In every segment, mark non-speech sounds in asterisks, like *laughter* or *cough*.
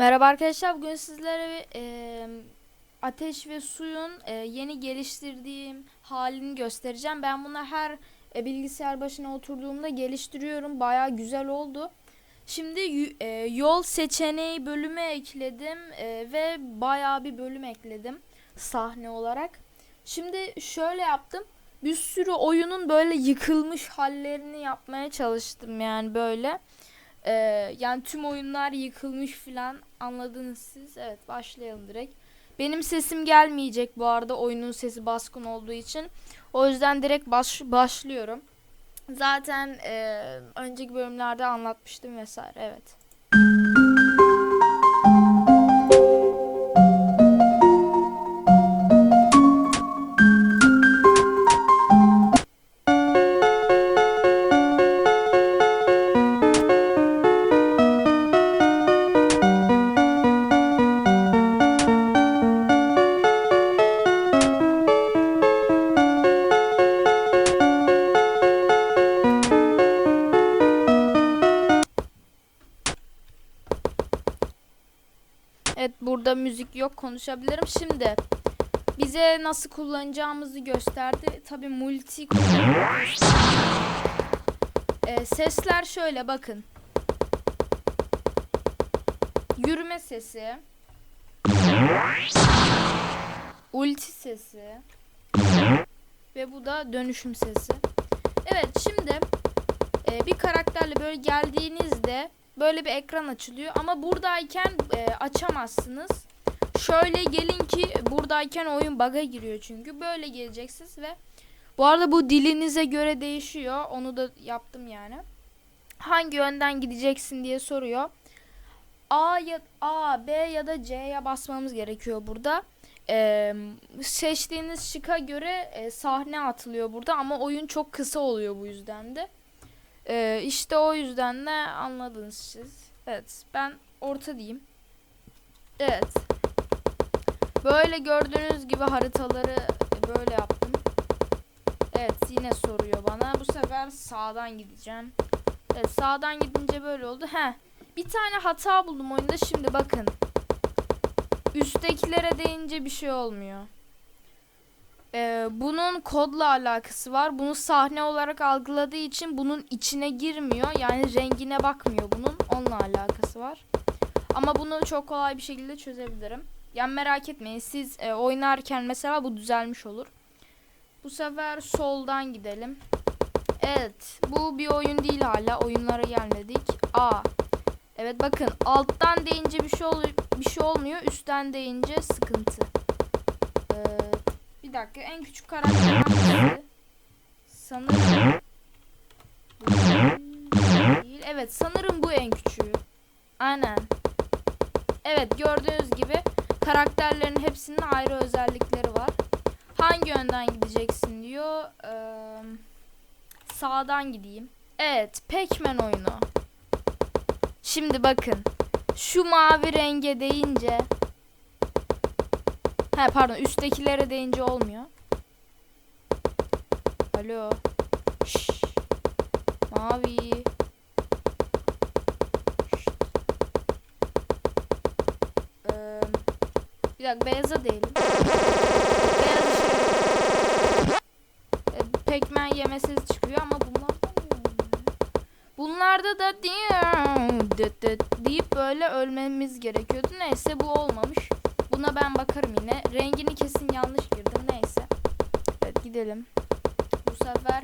Merhaba arkadaşlar. Bugün sizlere e, ateş ve suyun e, yeni geliştirdiğim halini göstereceğim. Ben bunu her e, bilgisayar başına oturduğumda geliştiriyorum. Baya güzel oldu. Şimdi e, yol seçeneği bölümü ekledim e, ve baya bir bölüm ekledim sahne olarak. Şimdi şöyle yaptım. Bir sürü oyunun böyle yıkılmış hallerini yapmaya çalıştım yani böyle. Ee, yani tüm oyunlar yıkılmış filan anladınız siz. Evet başlayalım direkt. Benim sesim gelmeyecek bu arada oyunun sesi baskın olduğu için. O yüzden direkt baş, başlıyorum. Zaten e, önceki bölümlerde anlatmıştım vesaire evet. Burada müzik yok konuşabilirim. Şimdi bize nasıl kullanacağımızı gösterdi. Tabi multi. Ee, sesler şöyle bakın. Yürüme sesi. Ulti sesi. Ve bu da dönüşüm sesi. Evet şimdi e, bir karakterle böyle geldiğinizde böyle bir ekran açılıyor ama buradayken e, açamazsınız. Şöyle gelin ki buradayken oyun bug'a giriyor çünkü böyle geleceksiniz ve bu arada bu dilinize göre değişiyor. Onu da yaptım yani. Hangi yönden gideceksin diye soruyor. A ya A, B ya da C'ye basmamız gerekiyor burada. Ee, seçtiğiniz şıka göre e, sahne atılıyor burada ama oyun çok kısa oluyor bu yüzden de. Ee, işte o yüzden de anladınız siz. Evet ben orta diyeyim. Evet. Böyle gördüğünüz gibi haritaları böyle yaptım. Evet yine soruyor bana. Bu sefer sağdan gideceğim. Evet sağdan gidince böyle oldu. He. Bir tane hata buldum oyunda şimdi bakın. Üsttekilere değince bir şey olmuyor. Ee, bunun kodla alakası var. Bunu sahne olarak algıladığı için bunun içine girmiyor. Yani rengine bakmıyor bunun. Onunla alakası var. Ama bunu çok kolay bir şekilde çözebilirim. Yani merak etmeyin. Siz e, oynarken mesela bu düzelmiş olur. Bu sefer soldan gidelim. Evet. Bu bir oyun değil hala. Oyunlara gelmedik. A. Evet bakın alttan deyince bir şey oluyor, bir şey olmuyor. Üstten deyince sıkıntı. Ee, bir dakika en küçük karakter? Sanırım değil. Evet sanırım bu en küçüğü. Aynen. Evet gördüğünüz gibi karakterlerin hepsinin ayrı özellikleri var. Hangi yönden gideceksin diyor. Ee, sağdan gideyim. Evet Pac-Man oyunu. Şimdi bakın. Şu mavi renge deyince He pardon üsttekilere deyince olmuyor. Alo. Şşş. Mavi. Şşt. Ee, bir dakika beyaza değilim. Beyaz şey. E, Pac-Man yemesiz çıkıyor ama bunlardan Bunlarda da deyip böyle ölmemiz gerekiyordu. Neyse bu olmamış. Buna ben bakarım yine. Rengini kesin yanlış girdim. Neyse. Evet gidelim. Bu sefer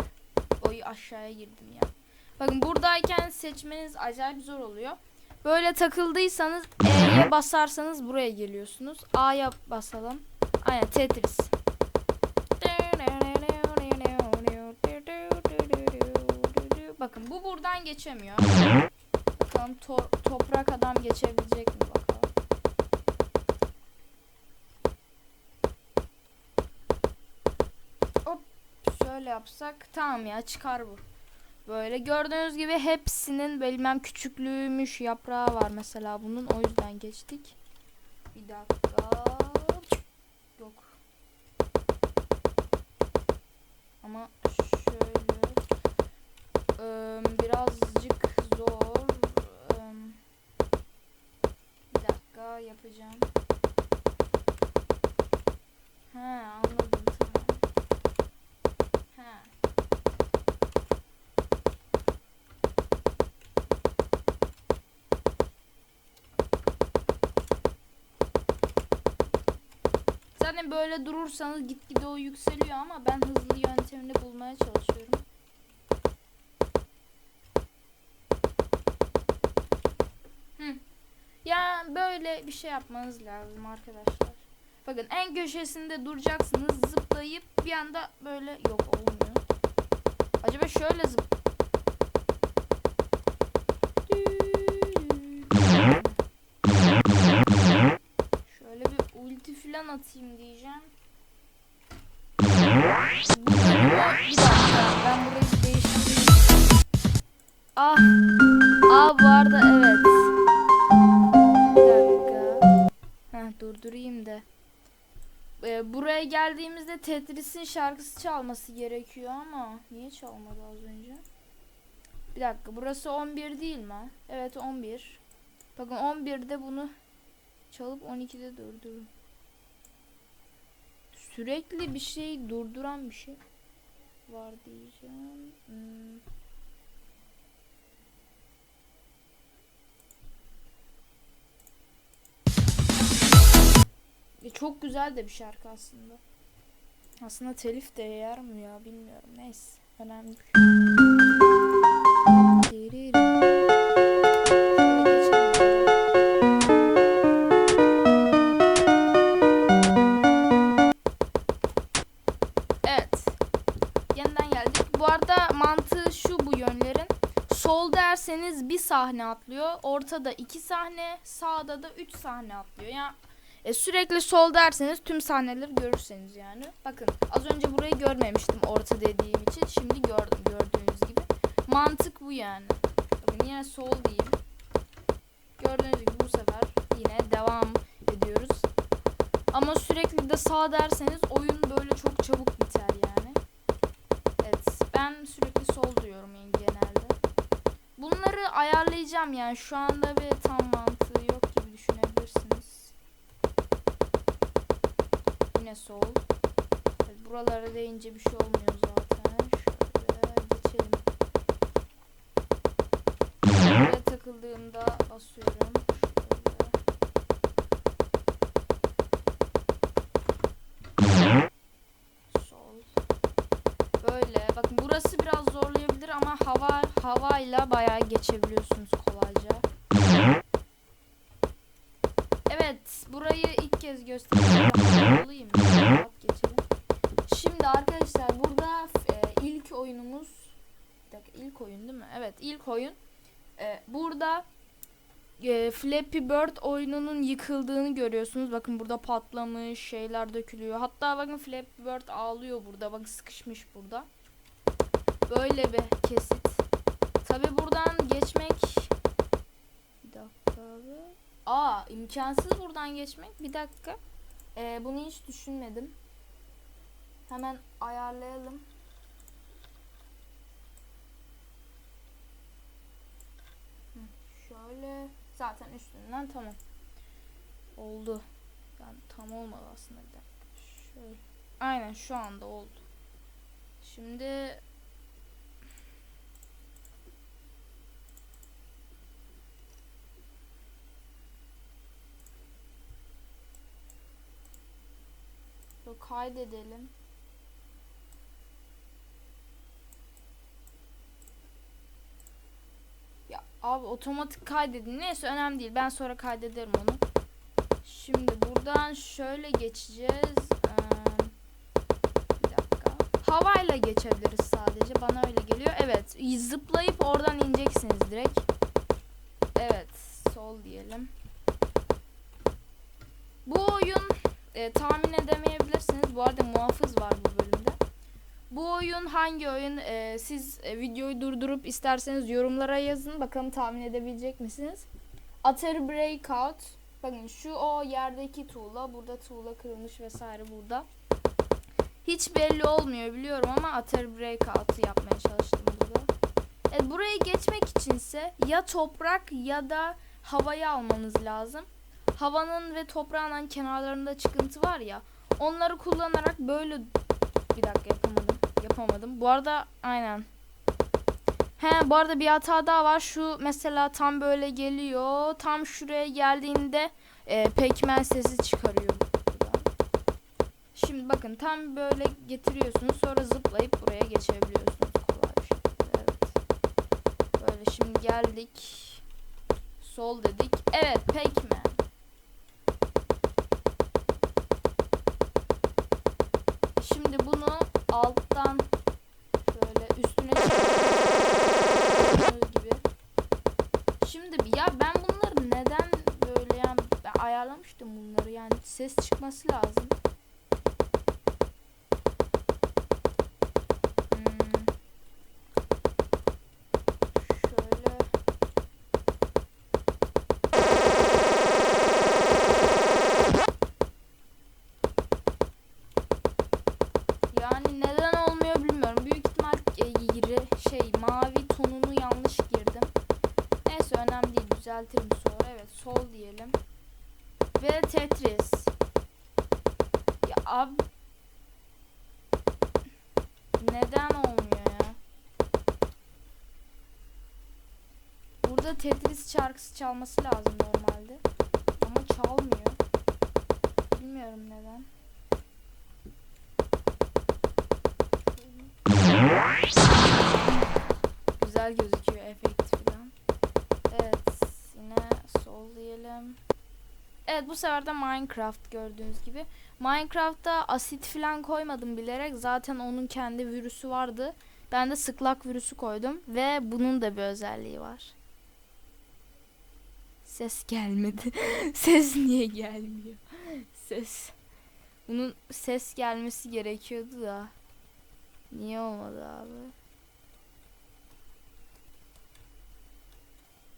oyu aşağıya girdim ya. Bakın buradayken seçmeniz acayip zor oluyor. Böyle takıldıysanız E'ye basarsanız buraya geliyorsunuz. A'ya basalım. Aynen Tetris. Bakın bu buradan geçemiyor. Bakalım to- toprak adam geçebilecek mi bakalım. Hop şöyle yapsak tamam ya çıkar bu. Böyle gördüğünüz gibi hepsinin bilmem küçüklüğümüş yaprağı var mesela bunun o yüzden geçtik. Bir dakika. Yok. Ama şöyle Eee, birazcık zor. Eee, bir dakika yapacağım. He anladım tamam. He. Zaten böyle durursanız gitgide o yükseliyor ama ben hızlı yöntemini bulmaya çalışıyorum. Hı. Ya böyle bir şey yapmanız lazım arkadaşlar. Bakın en köşesinde duracaksınız zıplayıp bir anda böyle yok olmuyor. Acaba şöyle zıp falan atayım diyeceğim. Ben burayı değiştireyim. Ah. Aa bu arada evet. Bir dakika. Durdurayım da. Ee, buraya geldiğimizde Tetris'in şarkısı çalması gerekiyor ama niye çalmadı az önce? Bir dakika burası 11 değil mi? Evet 11. Bakın 11'de bunu çalıp 12'de durdurun. Sürekli bir şey durduran bir şey var diyeceğim. Hmm. E, çok güzel de bir şarkı aslında. Aslında telif de yer mi ya bilmiyorum. Neyse. Önemli bir sahne atlıyor. Ortada iki sahne. Sağda da üç sahne atlıyor. Yani e, sürekli sol derseniz tüm sahneleri görürseniz yani. Bakın az önce burayı görmemiştim orta dediğim için. Şimdi gördüm gördüğünüz gibi. Mantık bu yani. Bakın yine sol diyeyim. Gördüğünüz gibi bu sefer yine devam ediyoruz. Ama sürekli de sağ derseniz oyun böyle çok çabuk biter yani. Evet ben sürekli sol diyorum genelde. Bunları ayarlayacağım yani şu anda bir tam mantığı yok gibi düşünebilirsiniz. Yine sol. Evet, buralara değince bir şey olmuyor zaten. Şöyle geçelim. Buraya takıldığımda basıyorum. Şöyle. Böyle. Bakın burası biraz zorlayabilir ama hava havayla bayağı geçebiliyorsunuz kolayca. Evet, burayı ilk kez göstereceğim. Geçelim. Şimdi arkadaşlar burada e, ilk oyunumuz bir dakika ilk oyun değil mi? Evet, ilk oyun. E, burada e, Flappy Bird oyununun yıkıldığını görüyorsunuz. Bakın burada patlamış, şeyler dökülüyor. Hatta bakın Flappy Bird ağlıyor burada. Bakın sıkışmış burada. Böyle bir kesit. Tabi buradan geçmek bir dakika abi. Aa imkansız buradan geçmek. Bir dakika. Ee, bunu hiç düşünmedim. Hemen ayarlayalım. Şöyle zaten üstünden tamam. Oldu. Yani tam olmadı aslında bir dakika. Şöyle. Aynen şu anda oldu. Şimdi Şöyle kaydedelim. Ya abi otomatik kaydedin. Neyse önemli değil. Ben sonra kaydederim onu. Şimdi buradan şöyle geçeceğiz. Ee, bir dakika. Havayla geçebiliriz sadece. Bana öyle geliyor. Evet. Zıplayıp oradan ineceksiniz direkt. Evet. Sol diyelim. Bu oyun e, tahmin edemeyebilirsiniz. Bu arada muhafız var bu bölümde. Bu oyun hangi oyun? E, siz e, videoyu durdurup isterseniz yorumlara yazın. Bakalım tahmin edebilecek misiniz? Atari Breakout. Bakın şu o yerdeki tuğla. Burada tuğla kırılmış vesaire burada. Hiç belli olmuyor biliyorum ama Atari Breakout'u yapmaya çalıştım burada. E, buraya geçmek içinse ya toprak ya da havayı almanız lazım. Havanın ve toprağın kenarlarında çıkıntı var ya. Onları kullanarak böyle bir dakika yapamadım. Yapamadım. Bu arada aynen. He bu arada bir hata daha var. Şu mesela tam böyle geliyor. Tam şuraya geldiğinde e, pekmez sesi çıkarıyor. Şimdi bakın tam böyle getiriyorsunuz. Sonra zıplayıp buraya geçebiliyorsunuz kolay bir şekilde. Evet. Böyle şimdi geldik. Sol dedik. Evet pekmez. Şimdi bunu alttan şöyle üstüne çekiyoruz gibi. Şimdi ya ben bunları neden böyle yani ayarlamıştım bunları yani ses çıkması lazım. Düzeltirim sonra. Evet sol diyelim. Ve Tetris. Ya abi neden olmuyor ya? Burada Tetris şarkısı çalması lazım normalde. Ama çalmıyor. Bilmiyorum neden. Güzel gözüküyor efekt falan. Evet yine sol diyelim. Evet bu sefer de Minecraft gördüğünüz gibi. Minecraft'ta asit falan koymadım bilerek. Zaten onun kendi virüsü vardı. Ben de sıklak virüsü koydum. Ve bunun da bir özelliği var. Ses gelmedi. *laughs* ses niye gelmiyor? Ses. Bunun ses gelmesi gerekiyordu da. Niye olmadı abi?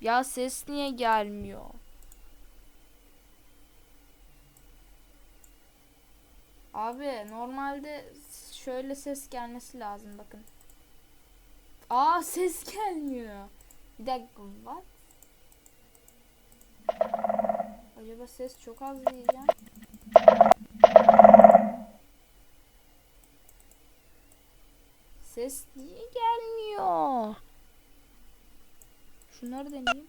Ya ses niye gelmiyor? Abi normalde şöyle ses gelmesi lazım bakın. Aa ses gelmiyor. Bir dakika what? Acaba ses çok az diyeceğim. Ses niye gelmiyor? Şunları deneyeyim.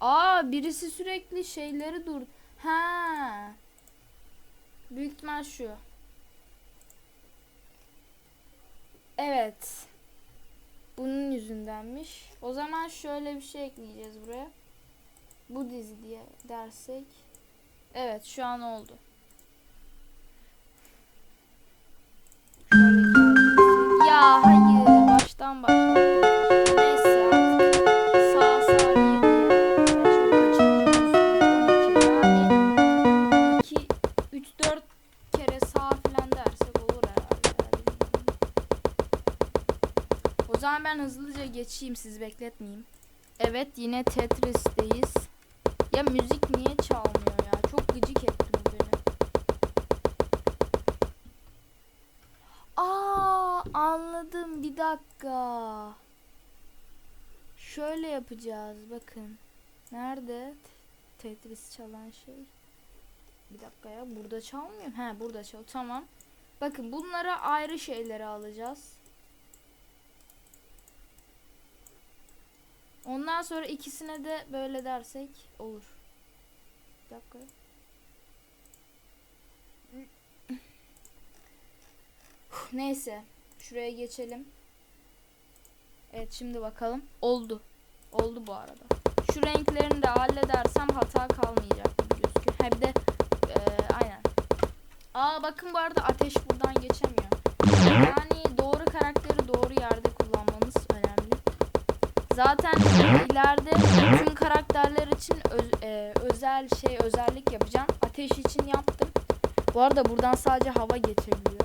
Aa birisi sürekli şeyleri dur. Ha. Büyük ihtimal şu. Evet. Bunun yüzündenmiş. O zaman şöyle bir şey ekleyeceğiz buraya. Bu dizi diye dersek. Evet şu an oldu. Ya hayır baştan başlayalım. Geçeyim siz bekletmeyeyim. Evet yine Tetris'teyiz. Ya müzik niye çalmıyor ya? Çok gıcık etti bu beni. Aa anladım bir dakika. Şöyle yapacağız bakın. Nerede Tetris çalan şey? Bir dakika ya burada çalmıyor. He burada çal. Tamam. Bakın bunlara ayrı şeyleri alacağız. Ondan sonra ikisine de böyle dersek olur. Bir dakika. Neyse. Şuraya geçelim. Evet şimdi bakalım. Oldu. Oldu bu arada. Şu renklerini de halledersem hata kalmayacak gibi gözüküyor. Bir de eee, aynen. Aa bakın bu arada ateş buradan geçemiyor. Yani doğru karakteri doğru yerde. Zaten ileride tüm karakterler için öz- e, özel şey özellik yapacağım. Ateş için yaptım. Bu arada buradan sadece hava geçebiliyor.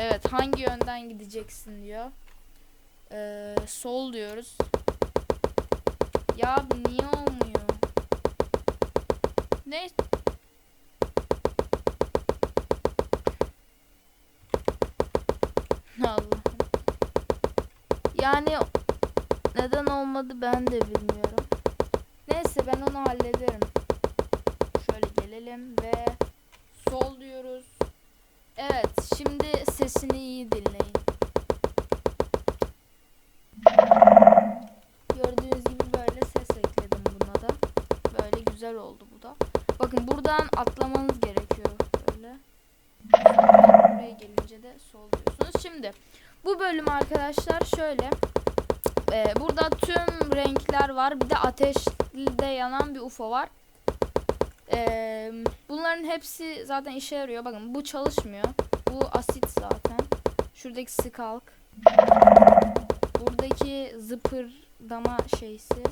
Evet hangi yönden gideceksin diyor. Ee, sol diyoruz. Ya niye olmuyor? Ne? *laughs* Allah'ım. Yani neden olmadı ben de bilmiyorum. ben onu hallederim. Şöyle gelelim ve sol diyoruz. Evet şimdi sesini iyi dinleyin. Gördüğünüz gibi böyle ses ekledim buna da. Böyle güzel oldu bu da. Bakın buradan atlamanız gerekiyor. Buraya gelince de sol diyorsunuz. Şimdi bu bölüm arkadaşlar şöyle. Ee, burada tüm renkler var. Bir de ateşde yanan bir UFO var. Ee, bunların hepsi zaten işe yarıyor. Bakın bu çalışmıyor. Bu asit zaten. Şuradaki skalk. Buradaki zıpırdama şeysi.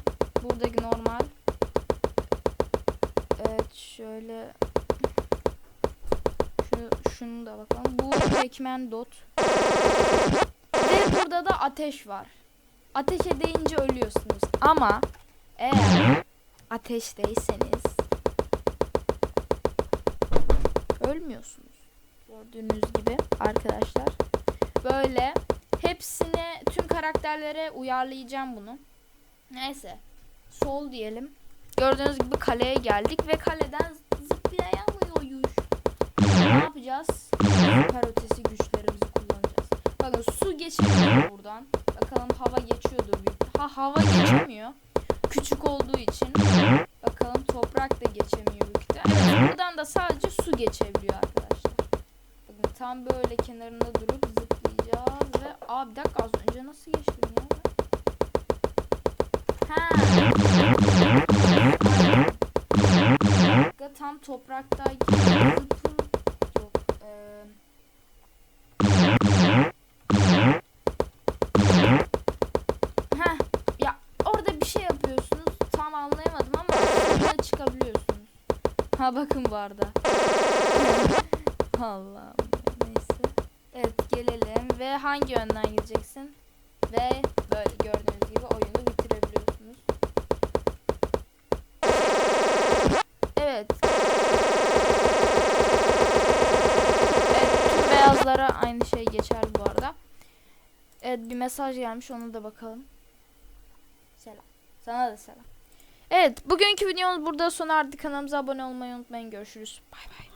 Buradaki normal. Evet şöyle. Şu, şunu da bakalım. Bu Pac-Man dot. Ve burada da ateş var. Ateşe değince ölüyorsunuz. Ama eğer ateşteyseniz ölmüyorsunuz. Gördüğünüz gibi arkadaşlar. Böyle hepsine tüm karakterlere uyarlayacağım bunu. Neyse. Sol diyelim. Gördüğünüz gibi kaleye geldik ve kaleden zıplayamıyoruz. Ne yapacağız? Süper ötesi güçlerimizi kullanacağız. Bakın su geçmiyor buradan. Bakalım hava geçiyordur büyük. Ha hava geçemiyor. Küçük olduğu için. Bakalım toprak da geçemiyor büyük ihtimal. Evet, buradan da sadece su geçebiliyor arkadaşlar. Bakın tam böyle kenarında durup zıplayacağız ve aa bir dakika az önce nasıl geçtim ya? Ha. Tam topraktayken zıpır Heh, ya orada bir şey yapıyorsunuz. Tam anlayamadım ama burada çıkabiliyorsunuz. Ha bakın bu arada. Allah'ım neyse. Evet gelelim ve hangi yönden gideceksin? Ve böyle gördüğünüz gibi oyunu aynı şey geçer bu arada. Evet bir mesaj gelmiş ona da bakalım. Selam. Sana da selam. Evet bugünkü videomuz burada sona erdi. Kanalımıza abone olmayı unutmayın. Görüşürüz. Bay bay.